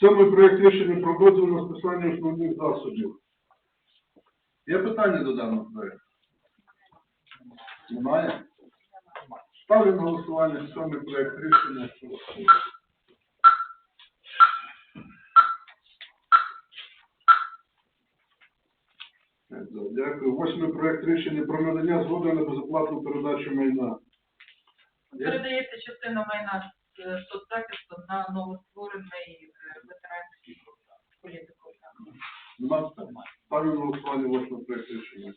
Сьомий проект рішення про дозвіл на списання основних засобів. Є питання до даного проекту? Немає? Ставлю на голосування сьомий проект рішення. Дякую. Восьмий проект рішення про надання згоди на безоплатну передачу майна. Передається частина майна соцзахисту на новостворений е, ветеранський політику. Нема? Ставлю на голосування восьмий проект рішення.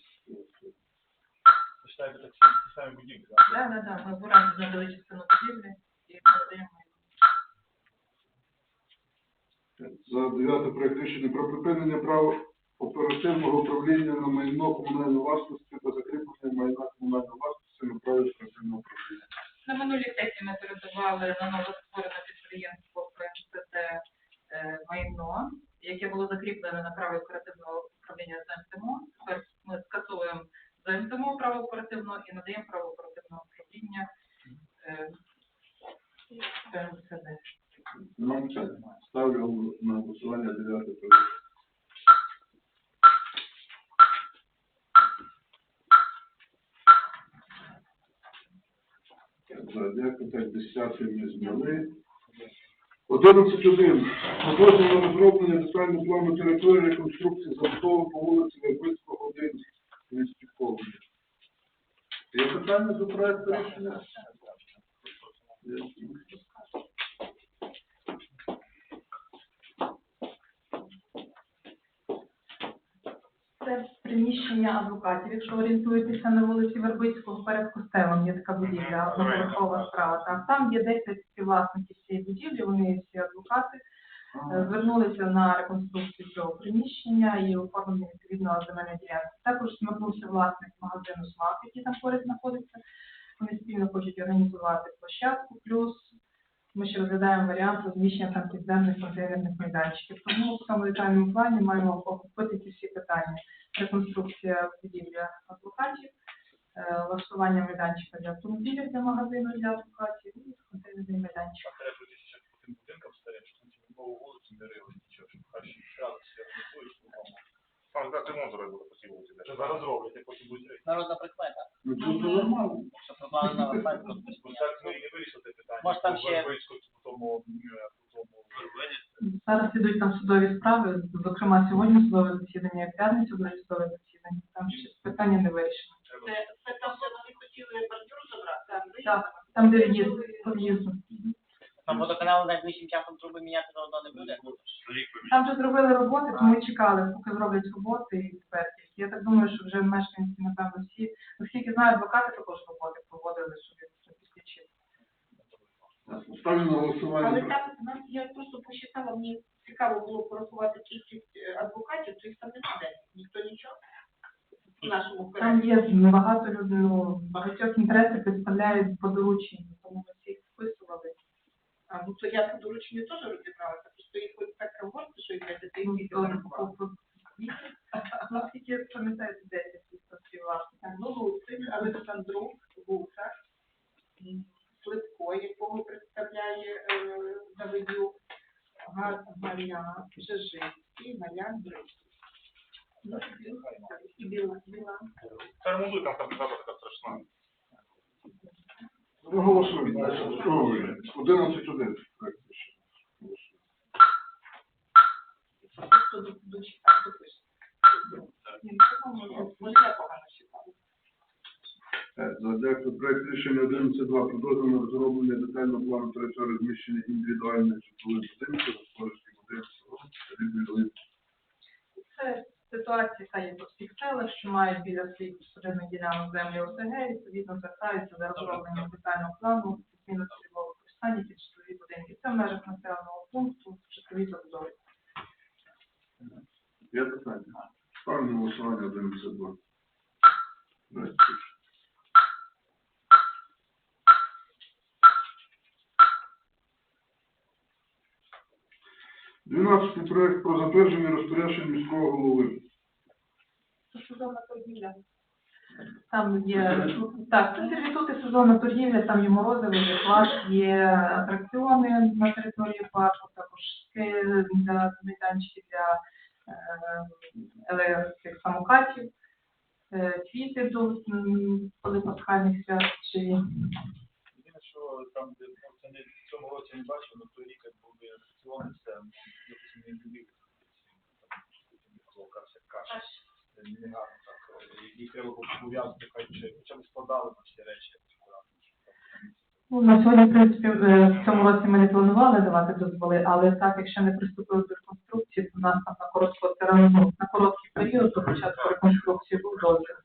Считаю, это те самые будильники, да? Так, так, так, ми в надали частину будівлі і передаємо. За дев'ятий проект рішення про припинення права оперативного управління на майно комунальної власності та закріплення майна комунальної власності на праві оперативного управління. На минулій сесії ми передавали на новостворене підприємство ПМСТ е, майно, яке було закріплене на праві оперативного управління ЗМТМО. Тепер ми скасовуємо ЗМТМО право оперативного і надаємо право оперативного управління е, ПМСД. Нема питань? Ставлю на голосування дев'ятий проект. За, Дякую, так, десятий ми зняли. Одинадцять один. Продовження розроблення детального плану території реконструкції забудови по вулиці Вербицького, 1 місті Ковалі. Є питання до проекту рішення? Це приміщення адвокатів. Якщо орієнтуєтеся на вулиці Вербицького перед костелом, є така будівля, одноповерхова справа. Так, там є 10 співвласників цієї будівлі, вони всі адвокати. Е, Звернулися на реконструкцію цього приміщення і оформлення відповідного земельної ділянки. Також звернувся власник магазину «Смак», який там поряд знаходиться. Вони спільно хочуть організувати площадку, плюс ми ще розглядаємо варіант розміщення там підземних контейнерних майданчиків. Тому в цьому детальному плані маємо охопити ці всі питання. Реконструкція будівлі адвокатів, е, влаштування майданчика для автомобілів для магазину для адвокатів і контейнерний майданчик. А треба по тем будинкам старим, що типа нову вулицю не рили, хорошо сразу все що там. Так ремонт зробили по цій вулиці. Зараз роблять, як потім будуть. Народна прикмета, Ну, це нормально. що пропали на Бо розпочнення. так ми і не вирішили це питання. Може, там ще- Вербицьку, по тому, е, по тому Зараз ідуть там судові справи, зокрема сьогодні судове засідання, як п'ятницю буде судове засідання. Там ще питання не вирішено. треба. Це там, де вони хотіли бордюр забрати? Так, там де в'їзд. Там водоканал найближчим часом труби міняти заодно не буде. Там вже зробили роботи, то ми чекали, поки зроблять роботи і експерти. Я так думаю, що вже мешканці, напевно, всі, наскільки знаю, адвокати також роботи проводили, щоб це підключити. Ставлю на Але голосування. там нам я просто посчитала, мені цікаво було порахувати кількість е, адвокатів, то їх там немає, ніхто нічого Там є багато людей, ну, багатьох інтересів представляють по дорученню, тому всіх. А, ну то я по дорученню теж розібралася, просто їх ось так говорити, що їх 10 Ну, тисяч то, порахували. по- по- Ну, скільки пам'ятаєте, 10 співвласників. Так, ну Луцик, Олександрук, Гуса, м, Слитко, якого представляє е, Давидюк, Гар- Галя, Жежинський, Галян, Ну, і Біла, Біла. Це ремонтують там компенсація така страшна. Ну, голосуємо. Одинадцять один. проект рішення. Просто до, до допише. Ні, ну, по-моєму, Може, я погано читала. Е, дякую. Проект рішення 11.2. Продовжено розроблення детального плану території розміщення індивідуальних житлових будинків, господарських будинків, рідної Це ситуація, яка є по що мають біля своїх посередних ділянок землі ОСГ, відповідно звертаються за розробленням детального плану, зміну цільового використання під житлові будинки. Це в межах населеного пункту, житлові забудови. Є питання? Ставлю голосування 11.2. Проект. Дванадцятий проект про затвердження розпоряджень міського голови. Це судовна торгівля. Там є так, це сервітути сезонна торгівля, там є морозиво, є плащ, є атракціони на території парку, також для майданчики для е, електричних самокатів, е, квіти до коли пасхальних свят чи Єдине, що там, де ну, це не в цьому році не бачив, але той рік як були атракціони, це якось не любив. Не гарно так. е, Їх треба пов'язати, хай ще хоча б складали на ці речі. Ну, На сьогодні, в принципі, е, в цьому році ми не планували давати дозволи, але так, якщо не приступили до реконструкції, то у нас там на коротко на короткий період до початку реконструкції був дозвіл.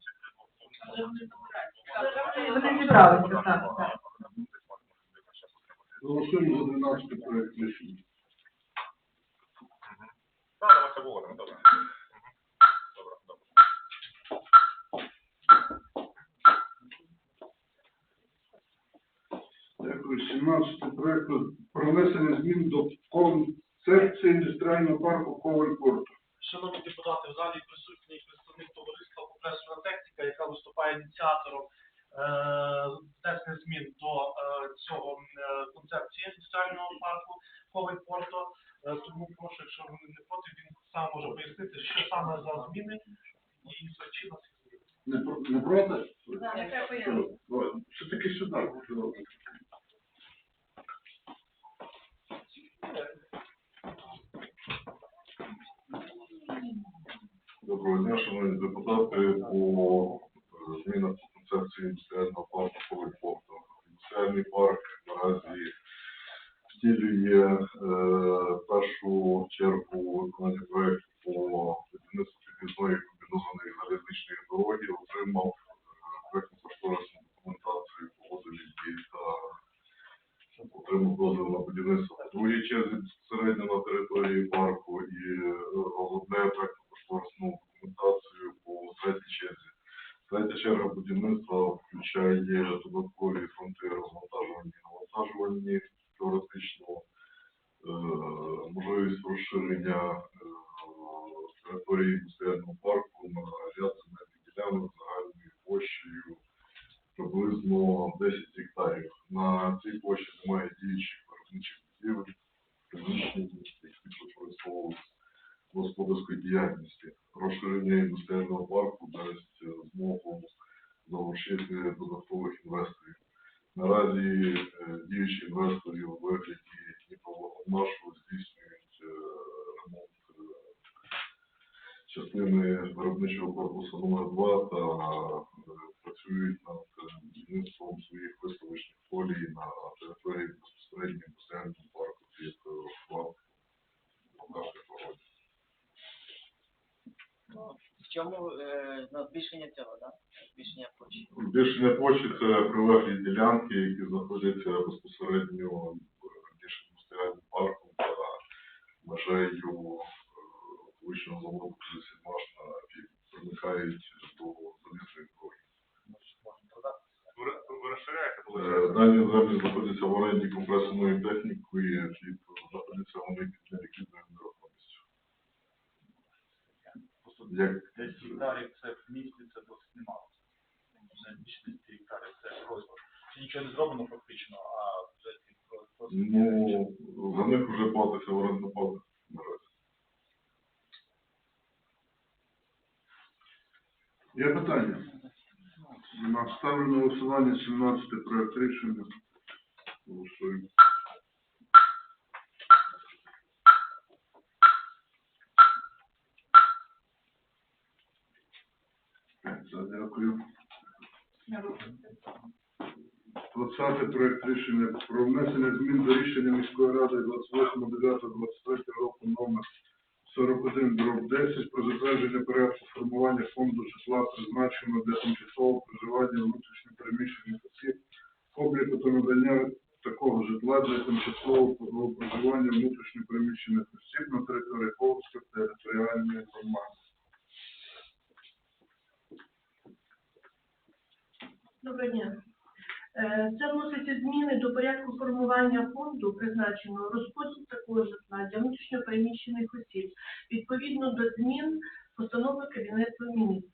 Вони зібралися, так, так. Голосуємо за 12 проект рішення. Так, давай це говоримо, добре. Добре, добре. Дякую. 17 проект про внесення змін до концепції індустріального парку Коваль-Порту. Шановні депутати, в залі присутній представник товариства «Компресорна техніка», яка виступає ініціатором е, внесення змін до е, цього е, концепції індустріального парку Коваль Порто. Е, тому прошу, якщо ви не проти, він сам може пояснити, що саме за зміни і змін. Не, про- не проти? Пояснити. давай. Все-таки сюди. Доброго дня, шановні депутати. По е, змінах по концепції індустріального парку Ковальпорту. Індустріальний парк наразі втілює е, першу чергу виконання проєкту по будівництву підвізної комбінованої залізничної дороги, отримав е, проєктно-кошторисну документацію, погодили її та отримав дозвіл на будівництво по другій черзі безпосередньо на території парку і е, розробляє проєктно-кошторисну документацію по третій черзі. Третя черга будівництва включає додаткові фронти розвантажування і навантажування, теоретично е, можливість розширення е, території індустріального парку на ряд земельних ділянок загальною площею приблизно 10 гектарів. На цій площі немає діючих виробничих будівель, приміщень, які використовувалися в господарській діяльності. Розширення індустріального парку дасть е, змогу залучити додаткових інвесторів. Наразі е, діючі інвестори у вигляді Дніпроводомашу здійснюють е, ремонт е, частини виробничого корпусу номер 2 та е, працюють над е, будівництвом своїх виставочних полій на території безпосередньо індустріального парку під е, флаг Полтавської погоди. Ну, в чому е, ну, збільшення цього, да? Збільшення площі? Збільшення площі це прилеглі ділянки, які знаходяться безпосередньо між індустріальним парком та межею е, вищого заводу Сільмаш на пів примикають до залізної дороги. Ви розширяєте, Е. Дані землі знаходяться в оренді компресорної техніки, і знаходяться вони під неліквідною нерухомістю. Як 10 гектарів це в місті, це досить немало. Вже більше 10 гектарів це просто. Ще нічого не зроблено фактично, а вже ці про- просто. ну, за них вже платиться орендна плата наразі. Є питання? Нема. Ставлю на голосування 17 проект рішення. Голосуємо. За, Дякую. 20 проект рішення про внесення змін до рішення міської ради 28.09.23 року номер 41 дроб 10 про затвердження порядку формування фонду житла, призначеного для тимчасового проживання внутрішньо переміщених осіб, обліку та надання такого житла для тимчасового проживання внутрішньо переміщених осіб на території Полської територіальної громади. Доброго дня. Е, Це вноситься зміни до порядку формування фонду, призначеного розподіл такого житла для внутрішньо переміщених осіб, відповідно до змін постанови Кабінету міністрів.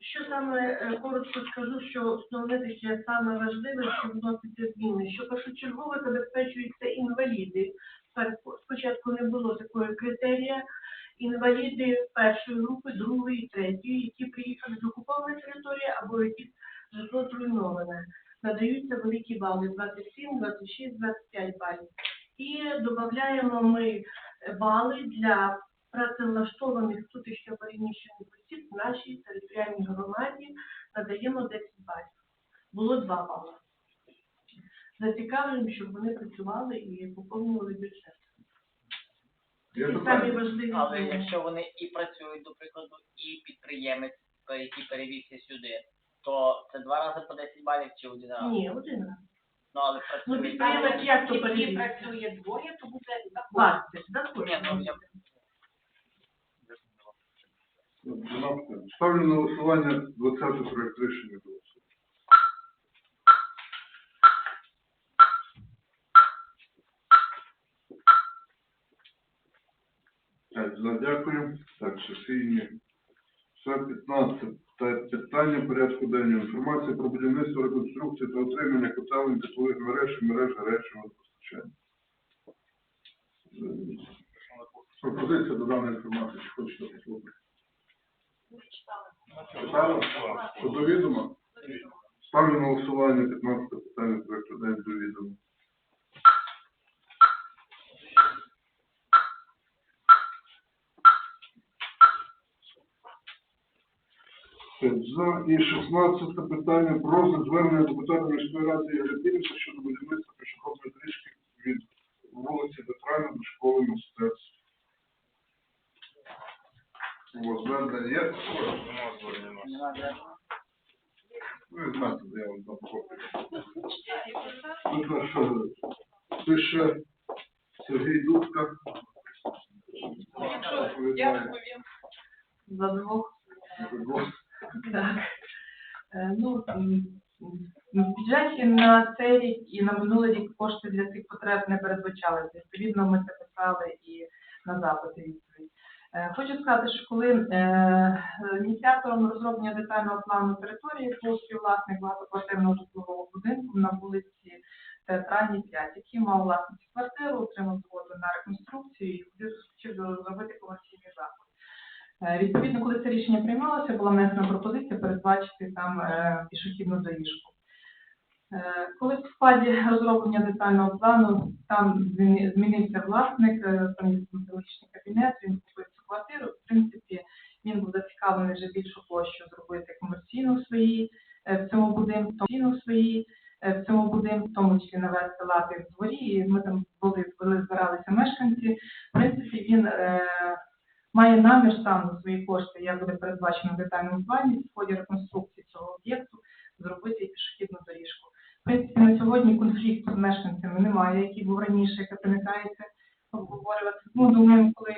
Що саме е, коротко скажу, що основне таке саме важливе, що вноситься зміни, що першочергово забезпечуються інваліди. Спочатку не було такої критерія. Інваліди першої групи, другої, третьої, які приїхали з окупованої території або які житло зруйноване. Надаються великі бали 27, 26, 25 балів. І додаємо ми бали для працевлаштованих внутрішньо переміщених осіб в нашій територіальній громаді надаємо 10 балів. Було 2 бали. Зацікавлюємо, щоб вони працювали і поповнювали бюджет. Самі важливі. Але якщо вони і працюють, до прикладу, і підприємець, який перевівся сюди, то це два рази по 10 балів чи один раз? Ні, один раз. Ну, але Ну, працюють. підприємець як то Якщо працює двоє, то буде 20, Ні, заходимо. ну, я... Ставлю на голосування 20 проект рішення. Голосуємо. Так, за, дякую. Так, сесійні. Все 15. Та питання порядку денного. Інформація про будівництво, реконструкцію та отримання котелень теплових мереж і мереж гарячого постачання. Е, Пропозиція до даної інформації, чи хочете послухати? Читали? Що до відома? Ставлю на голосування 15 питання проекту день до відома. За і 16 питання про звернення депутата міської ради Піріса щодо будівництва пішохідної доріжки від вулиці Детрана до школи мистецтв. У вас звернення є? Нема звернення. Ви знаєте, де я вам дам копію. Ну, пише Сергій Дудка. Я розповім. За двох. Відповідає. Так. Е, Ну, в бюджеті на цей рік і на минулий рік кошти для цих потреб не передбачалися. Відповідно, ми це писали і на запити відповідь. Е, Хочу сказати, що коли е, ініціатором розроблення детального плану території був співвласник багатоквартирного житлового будинку на вулиці Театральній 5, який мав власність квартиру, отримав згоду на реконструкцію і хотів зробити комерційний заклад. Е, Відповідно, коли це рішення приймалося, була внесена пропозиція передбачити там е, пішохідну доріжку. Е, Коли в складі розроблення детального плану там змінився власник, там є кабінет, він купив цю квартиру. В принципі, він був зацікавлений вже більшу площу зробити комерційну е, в цьому будинку, в своїй е, в цьому будинку, в тому числі навести лати в дворі. І ми там були, були збиралися мешканці. В принципі, він має намір сам за свої кошти, як буде передбачено в детальному плані, в ході реконструкції цього об'єкту, зробити пішохідну доріжку. В принципі, на сьогодні конфлікту з мешканцями немає, який був раніше, яке пам'ятаєте, обговорювати. Ну, думаємо, коли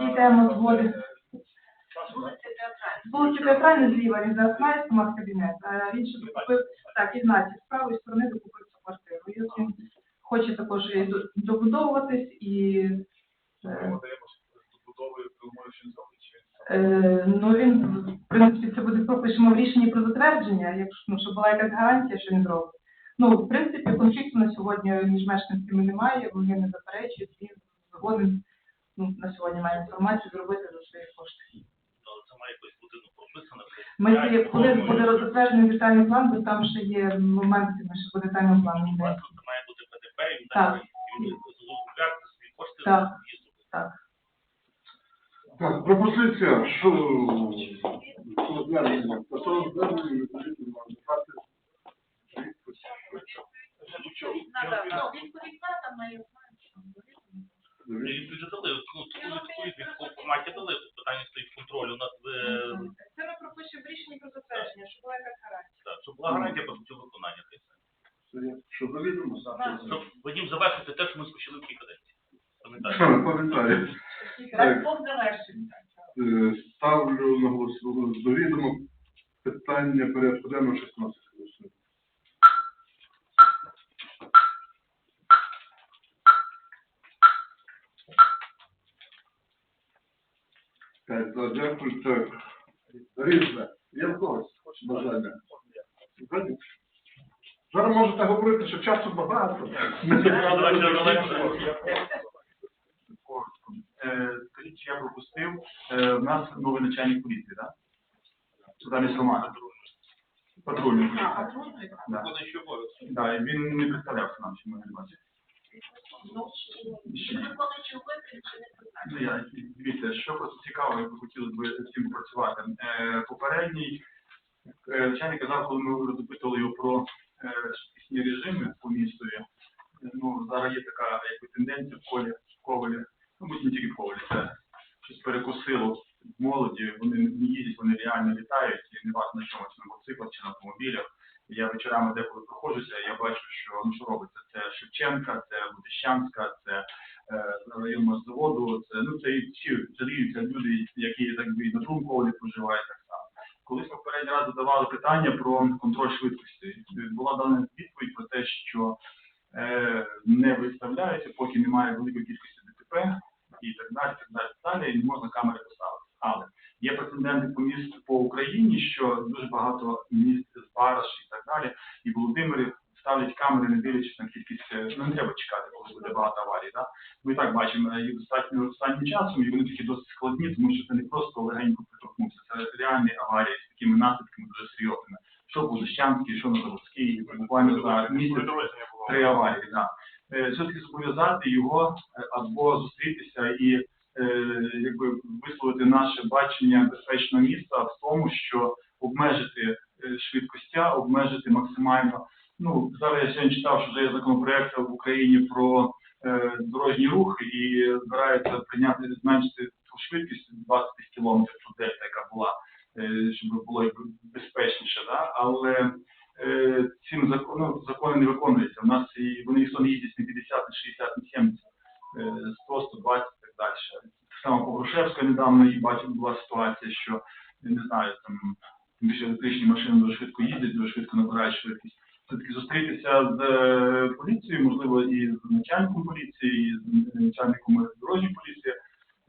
дійдемо згоди. Вулиця Театральна зліва, він зараз має стомат кабінет, а він ще докупив, так, Ігнатій, з правої сторони докупив цю квартиру. І от він хоче також і добудовуватись і Е, що Е, Ну, він, в принципі, це буде пропишемо в рішенні про затвердження, якщо ну, щоб була якась гарантія, що він зробить. Ну, в принципі, конфлікту на сьогодні між мешканцями немає, вони не заперечують, він згоден, ну, на сьогодні має інформацію зробити за свої кошти. Але це має якось бути ну, прописано. Ми коли буде затверджений детальний план, бо там ще є моменти, ми ще по детальному плану. Це має бути ПДП, і він Так. так і він закупляти свої кошти Так. пропозиція, що що звернення, та то звернення відповідно на депутати. Надо, ну, відповідь надо, ми І вже дали, ну, таку відповідь в форматі дали, питання стоїть контролю над, е, Це ми пропишемо в рішенні про затвердження, щоб була якась гарантія. так, щоб була гарантія по суті виконання. та й все. Це є. Що? Щоб потім завершити те, що ми спочали в тій каденції. Пам'ятаєте? Пам'ятаю. Так, Бог завершиться. Е, Ставлю на голосування до відома питання порядку денного 16 голосуємо. Так, за, дякую. Так, Різне. Є в когось бажання? Зараз можете говорити, що часу багато. Е, Скажіть, чи я пропустив, е, в нас новий начальник поліції, так? Замість Романа. Патрульний. Да, і він не представлявся нам, що ми не бачили. Ну, я, дивіться, що просто цікаво, як би хотілося б з цим працювати. Е, попередній е, начальник казав, коли ми розпитували його про е, швидкісні режими по містові, е, ну, зараз є така якби, тенденція в колі, в ковалі, ну, будь не тільки в ковалі, це щось перекусило в молоді, вони не їздять, вони реально літають, і не важливо на чомусь, на мотоциклах чи на автомобілях. Я вечорами деколи проходжуся, я бачу, що ну що робиться. Це Шевченка, це Будищанська, це е, район заводу, це ну це всі жаліються люди, які так би на другому колі проживають так само. Колись ми попередній раз задавали питання про контроль швидкості. Була дана відповідь про те, що е, не виставляється, поки немає великої кількості ДТП і так далі, так далі, так далі, і не можна камери поставити. Але є прецеденти по місту по Україні, що дуже багато міст з Бараш і так далі, і Володимирів ставлять камери, не дивлячись на кількість, е, ну не треба чекати, коли буде багато аварій. Да? Ми і так бачимо е, їх достатньо останнім часом, і вони такі досить складні, тому що це не просто легенько приторкнувся, це реальні аварії з такими наслідками дуже серйозними. Що в Будищанській, що на Заводській, буквально за місяць три аварії. Да. Е, Все-таки зобов'язати його е, або зустрітися і е, якби висловити наше бачення безпечного міста в тому, що обмежити е, швидкостя, обмежити максимально. Ну зараз я сьогодні читав, що вже є законопроект в Україні про е, дорожній рух і збираються прийняти зменшити ту швидкість 20 км тут дельта, яка була, е, щоб було безпечніше, да? але е, цим закон, ну, закони не виконуються. У нас і вони ніхто не їздять не 50, не 60, не 70, е, 100, 120 і так далі. Само по Грушевську недавно і бачив, була ситуація, що я не знаю, там більше електричні машини дуже швидко їздять, дуже швидко набирають швидкість. Все-таки зустрітися з е, поліцією, можливо, і з начальником поліції, і з начальником дорожньої поліції,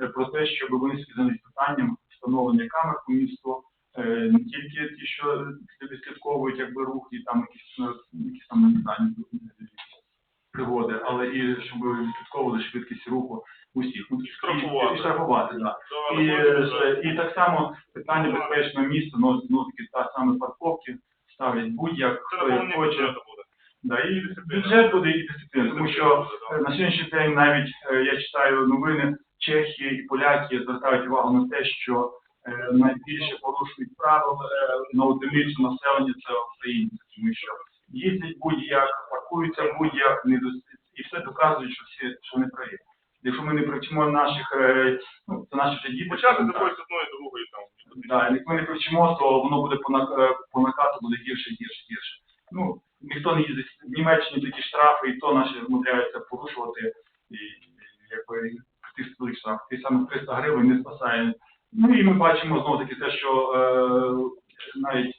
е, про те, щоб вони слідкували питанням встановлення камер по місту, е, не тільки ті, що відслідковують якби рух і там якісь, ну, якісь там не пригоди, але і щоб відслідковували швидкість руху усіх. Ну, і- Штрафувати. І штрафувати, так. І, е, і так само питання безпечного місця, ну, ну таки та саме парковки ставлять будь-як, хто як хоче. Да, і бюджет буде і дисципліна, тому що на сьогоднішній день навіть е, я читаю новини, Чехи і поляки звертають увагу на те, що е, найбільше порушують правил е, на одиницю населення це українці, тому що їздять будь-як, паркуються будь-як, і все доказують, що всі що не праві. Якщо ми не привчимо наших, е, ну це наші вже діти. Почати скажімо з одної, другої там. Да, як ми не привчимо, то воно буде по, е, по накату буде гірше, гірше, гірше. Ну, ніхто не їздить в Німеччині такі штрафи, і то наші змудряються порушувати, і, якби тих штраф. Ті саме 300 гривень не спасає. Ну і ми бачимо знову таки те, що е, навіть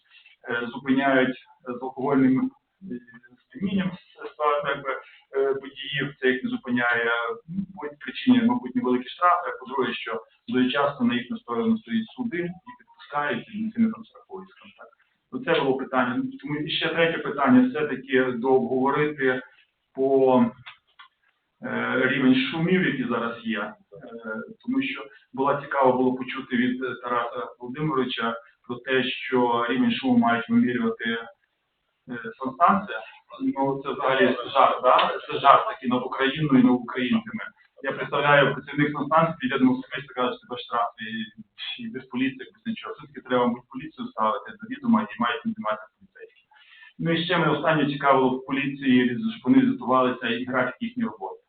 е, зупиняють з алкогольним е, сп'янінням е, водіїв, це їх не зупиняє. По причині, мабуть, невеликі штрафи, по-друге, що часто на їхню сторону стоять суди і підпускають, і не там страхують, Це було питання. Тому і ще третє питання все-таки дообговорити по е, рівень шумів, які зараз є. Е, тому що було цікаво було почути від Тараса Володимировича про те, що рівень шуму мають вимірювати санстанція. Ну, це взагалі жарт, да? Це жарт такий над Україною і над українцями. Я представляю працівник санстанції, піде до особисто каже, що штраф і, і без поліції, без нічого. Все-таки треба, мабуть, поліцію ставити до відома і мають займатися поліцейські. Ну і ще мене останнє цікавило в поліції, щоб вони звітувалися і графік їхньої роботи.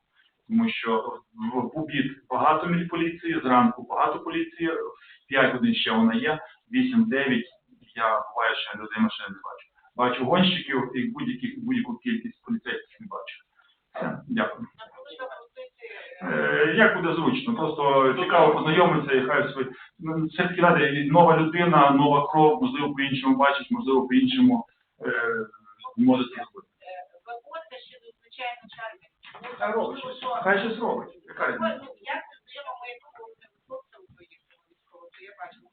Тому що в обід багато поліції, зранку багато поліції, в 5 годин ще вона є, 8-9, я буває, що людей машини не бачу. Бачу гонщиків і будь-яку кількість поліцейських не бачу. Все, дякую. Е, Як буде зручно, просто цікаво познайомитися і хай свої. Ну, все-таки знаєте, нова людина, нова кров, можливо, по-іншому бачить, можливо, по-іншому е, може це зробити. Виходьте ще до звичайно чарки. Хай щось робить. Яка Ну, різниця? я це знайома моєму хлопцям поїхала військово, то я бачила.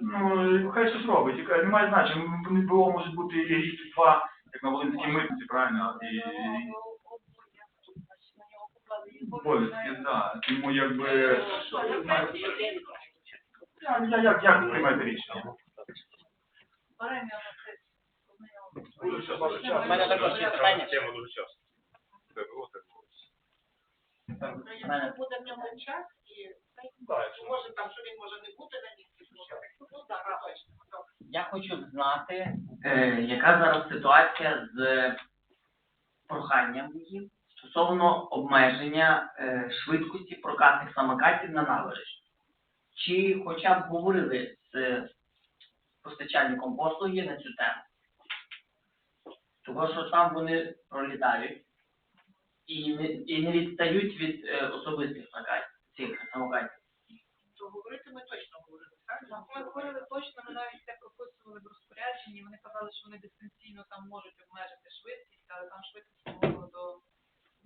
Ну. Ну, хай щось робить, яка- немає значення. Вони БО можуть бути і рік, і два, як на Волинській митниці, правильно? І обов'язки, так. Тому якби... Я, я, як, як ви приймаєте рішення? У мене також є питання. Тема дуже часто. Це було, було. Якщо буде в ньому час, і може там, що він може не бути на місці, Я хочу знати, е, яка зараз ситуація з проханням їм стосовно обмеження е, швидкості прокатних самокатів на набережні. Чи хоча б говорили з постачальником послуги на цю тему? Тому що там вони пролітають і не, і не відстають від е, особистих самокатів, цих самокатів. То говорити ми точно говорили, так? Ми говорили точно, ми навіть це прописували в розпорядженні, вони казали, що вони дистанційно там можуть обмежити швидкість, але там швидкість по-моєму до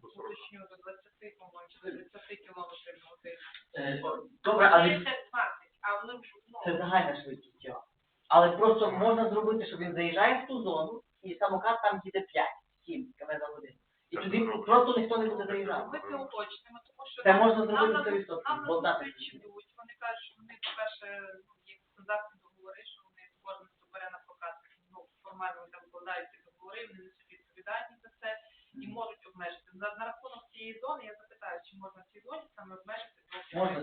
уточню до 20, по-моєму, чи до 30 кілометрів на годину. Е, Добре, але Здається, 20, а вони ну, Це загальна швидкість його. Але просто можна зробити, що він заїжджає в ту зону, і самокат там їде 5-7 км за годину. І Так, тоді добре. просто ніхто не буде заїжджати. Ми це уточнимо, тому що Це нам- можна нам зробити на 100%, нам на бо знати зустріч причину.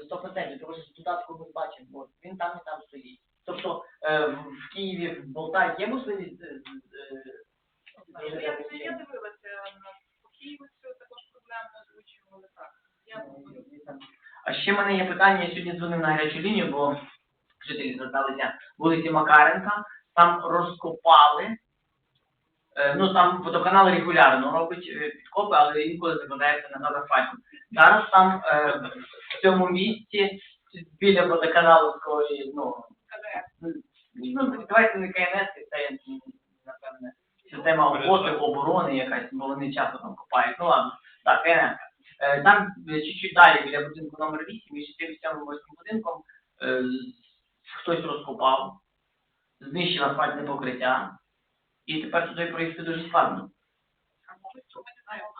100%, тому що додатку ми бачимо, от, він там і там стоїть. Тобто е, в Києві, в Болтаві є можливість е, е, Ну, Я, я, я дивилася на по Києву цю також проблему озвучували так. Я е, А ще в мене є питання, я сьогодні дзвонив на гарячу лінію, бо жителі зверталися вулиці Макаренка, там розкопали, е, ну там водоканал регулярно робить е, підкопи, але інколи закладається на асфальтом. Зараз там е, в цьому місці біля водоканаловської, ну, ну давайте не КНС, це напевне система охоти, оборони якась, бо вони часто там копають. Ну ладно, так, КНС. Е, Там е, чуть-чуть далі біля будинку номер 8, між тим сьомим восьмим будинком, е, хтось розкопав, знищив асфальтне покриття, і тепер туди проїхати дуже складно.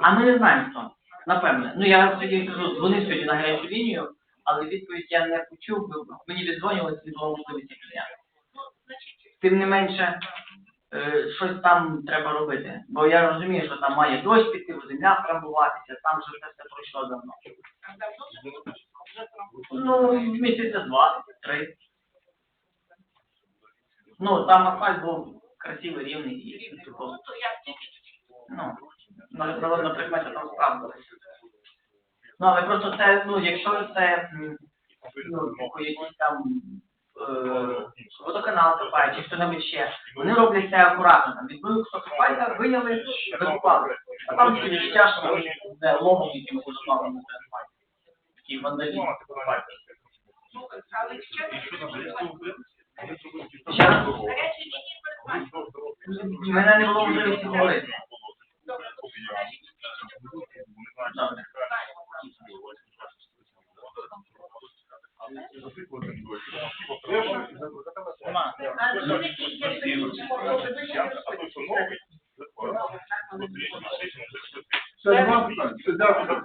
А ми не знаємо хто. Напевне. Ну я сьогодні кажу, дзвонив сьогодні на гарячу лінію, але відповідь я не почув, бо мені віддзвонювалися, не було можливості прийняти. Тим не менше, е, щось там треба робити. Бо я розумію, що там має дощ піти, земля втрамбуватися, там вже це все пройшло давно. Ну, місяця два, три. Ну, там асфальт був красивий, рівний і Ну, я ну, на, на, на там справдилися. Ну, але просто це, ну, якщо це, м, ну, типу, якісь там е, водоканал копає, чи хто-небудь ще, вони роблять це акуратно, там, відбили кусок асфальта, виняли, закупали. А там таке відчуття, що вони де ломом якимось зламали на цей асфальт. Такий вандалізм. Ну, але ще не Ще раз, гарячі лінії передбачені. мене не було можливості говорити. Це Добре. Нема. А які є Все, нема питань. Все, дякую.